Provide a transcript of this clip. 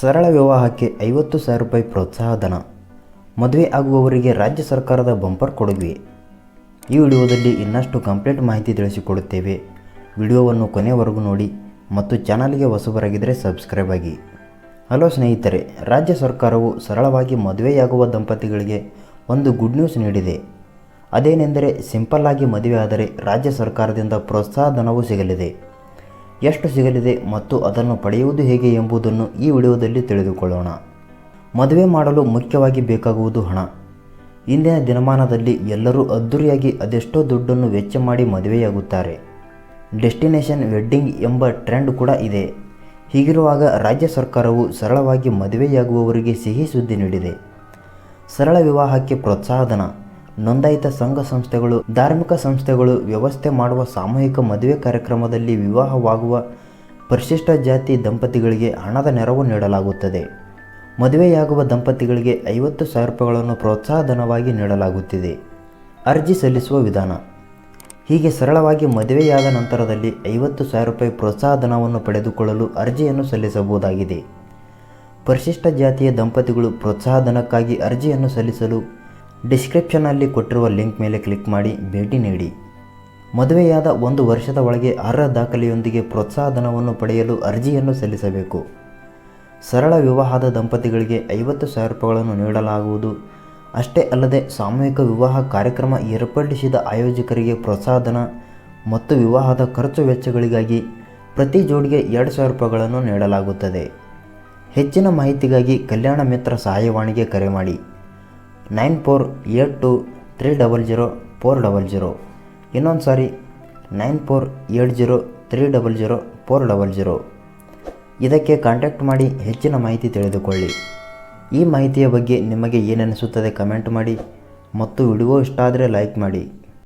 ಸರಳ ವಿವಾಹಕ್ಕೆ ಐವತ್ತು ಸಾವಿರ ರೂಪಾಯಿ ಪ್ರೋತ್ಸಾಹ ಧನ ಮದುವೆ ಆಗುವವರಿಗೆ ರಾಜ್ಯ ಸರ್ಕಾರದ ಬಂಪರ್ ಕೊಡುಗೆ. ಈ ವಿಡಿಯೋದಲ್ಲಿ ಇನ್ನಷ್ಟು ಕಂಪ್ಲೀಟ್ ಮಾಹಿತಿ ತಿಳಿಸಿಕೊಡುತ್ತೇವೆ. ವಿಡಿಯೋವನ್ನು ಕೊನೆವರೆಗೂ ನೋಡಿ ಮತ್ತು ಚಾನಲ್ಗೆ ಹೊಸಬರಾಗಿದ್ದರೆ ಸಬ್ಸ್ಕ್ರೈಬ್ ಆಗಿ. ಹಲೋ ಸ್ನೇಹಿತರೆ, ರಾಜ್ಯ ಸರ್ಕಾರವು ಸರಳವಾಗಿ ಮದುವೆಯಾಗುವ ದಂಪತಿಗಳಿಗೆ ಒಂದು ಗುಡ್ ನ್ಯೂಸ್ ನೀಡಿದೆ. ಅದೇನೆಂದರೆ ಸಿಂಪಲ್ ಆಗಿ ಮದುವೆ ಆದರೆ ರಾಜ್ಯ ಸರ್ಕಾರದಿಂದ ಪ್ರೋತ್ಸಾಹ ಧನವೂ ಸಿಗಲಿದೆ. ಎಷ್ಟು ಸಿಗಲಿದೆ ಮತ್ತು ಅದನ್ನು ಪಡೆಯುವುದು ಹೇಗೆ ಎಂಬುದನ್ನು ಈ ವಿಡಿಯೋದಲ್ಲಿ ತಿಳಿದುಕೊಳ್ಳೋಣ. ಮದುವೆ ಮಾಡಲು ಮುಖ್ಯವಾಗಿ ಬೇಕಾಗುವುದು ಹಣ. ಇಂದಿನ ದಿನಮಾನದಲ್ಲಿ ಎಲ್ಲರೂ ಅದ್ದೂರಿಯಾಗಿ ಅದೆಷ್ಟೋ ದುಡ್ಡನ್ನು ವೆಚ್ಚ ಮಾಡಿ ಮದುವೆಯಾಗುತ್ತಾರೆ. ಡೆಸ್ಟಿನೇಷನ್ ವೆಡ್ಡಿಂಗ್ ಎಂಬ ಟ್ರೆಂಡ್ ಕೂಡ ಇದೆ. ಹೀಗಿರುವಾಗ ರಾಜ್ಯ ಸರ್ಕಾರವು ಸರಳವಾಗಿ ಮದುವೆಯಾಗುವವರಿಗೆ ಸಿಹಿ ಸುದ್ದಿ ನೀಡಿದೆ. ಸರಳ ವಿವಾಹಕ್ಕೆ ಪ್ರೋತ್ಸಾಹಧನ. ನೋಂದಾಯಿತ ಸಂಘ ಸಂಸ್ಥೆಗಳು, ಧಾರ್ಮಿಕ ಸಂಸ್ಥೆಗಳು ವ್ಯವಸ್ಥೆ ಮಾಡುವ ಸಾಮೂಹಿಕ ಮದುವೆ ಕಾರ್ಯಕ್ರಮದಲ್ಲಿ ವಿವಾಹವಾಗುವ ಪರಿಶಿಷ್ಟ ಜಾತಿ ದಂಪತಿಗಳಿಗೆ ಹಣದ ನೆರವು ನೀಡಲಾಗುತ್ತದೆ. ಮದುವೆಯಾಗುವ ದಂಪತಿಗಳಿಗೆ ಐವತ್ತು ಸಾವಿರ ರೂಪಾಯಿಗಳನ್ನು ಪ್ರೋತ್ಸಾಹಧನವಾಗಿ ನೀಡಲಾಗುತ್ತಿದೆ. ಅರ್ಜಿ ಸಲ್ಲಿಸುವ ವಿಧಾನ. ಹೀಗೆ ಸರಳವಾಗಿ ಮದುವೆಯಾದ ನಂತರದಲ್ಲಿ ಐವತ್ತು ಸಾವಿರ ರೂಪಾಯಿ ಪ್ರೋತ್ಸಾಹಧನವನ್ನು ಪಡೆದುಕೊಳ್ಳಲು ಅರ್ಜಿಯನ್ನು ಸಲ್ಲಿಸಬಹುದಾಗಿದೆ. ಪರಿಶಿಷ್ಟ ಜಾತಿಯ ದಂಪತಿಗಳು ಪ್ರೋತ್ಸಾಹಧನಕ್ಕಾಗಿ ಅರ್ಜಿಯನ್ನು ಸಲ್ಲಿಸಲು ಡಿಸ್ಕ್ರಿಪ್ಷನ್ನಲ್ಲಿ ಕೊಟ್ಟಿರುವ ಲಿಂಕ್ ಮೇಲೆ ಕ್ಲಿಕ್ ಮಾಡಿ ಭೇಟಿ ನೀಡಿ. ಮದುವೆಯಾದ ಒಂದು ವರ್ಷದ ಒಳಗೆ ಅರ್ಹ ದಾಖಲೆಯೊಂದಿಗೆ ಪ್ರೋತ್ಸಾಹಧನವನ್ನು ಪಡೆಯಲು ಅರ್ಜಿಯನ್ನು ಸಲ್ಲಿಸಬೇಕು. ಸರಳ ವಿವಾಹದ ದಂಪತಿಗಳಿಗೆ ಐವತ್ತು ಸಾವಿರ ರೂಪಾಯಿಗಳನ್ನು ನೀಡಲಾಗುವುದು. ಅಷ್ಟೇ ಅಲ್ಲದೆ ಸಾಮೂಹಿಕ ವಿವಾಹ ಕಾರ್ಯಕ್ರಮ ಏರ್ಪಡಿಸಿದ ಆಯೋಜಕರಿಗೆ ಪ್ರೋತ್ಸಾಹಧನ ಮತ್ತು ವಿವಾಹದ ಖರ್ಚು ವೆಚ್ಚಗಳಿಗಾಗಿ ಪ್ರತಿ ಜೋಡಿಗೆ ಎರಡು ಸಾವಿರ ರೂಪಾಯಿಗಳನ್ನು ನೀಡಲಾಗುತ್ತದೆ. ಹೆಚ್ಚಿನ ಮಾಹಿತಿಗಾಗಿ ಕಲ್ಯಾಣ ಮಿತ್ರ ಸಹಾಯವಾಣಿಗೆ ಕರೆ ಮಾಡಿ. Nine four eight two three double zero four double zero. ಇನ್ನೊಂದು ಸಾರಿ nine four eight zero three double zero four double zero. ಇದಕ್ಕೆ ಕಾಂಟ್ಯಾಕ್ಟ್ ಮಾಡಿ ಹೆಚ್ಚಿನ ಮಾಹಿತಿ ತಿಳಿದುಕೊಳ್ಳಿ. ಈ ಮಾಹಿತಿಯ ಬಗ್ಗೆ ನಿಮಗೆ ಏನನಿಸುತ್ತದೆ ಕಮೆಂಟ್ ಮಾಡಿ ಮತ್ತು ವಿಡಿಯೋ ಇಷ್ಟ ಆದರೆ ಲೈಕ್ ಮಾಡಿ.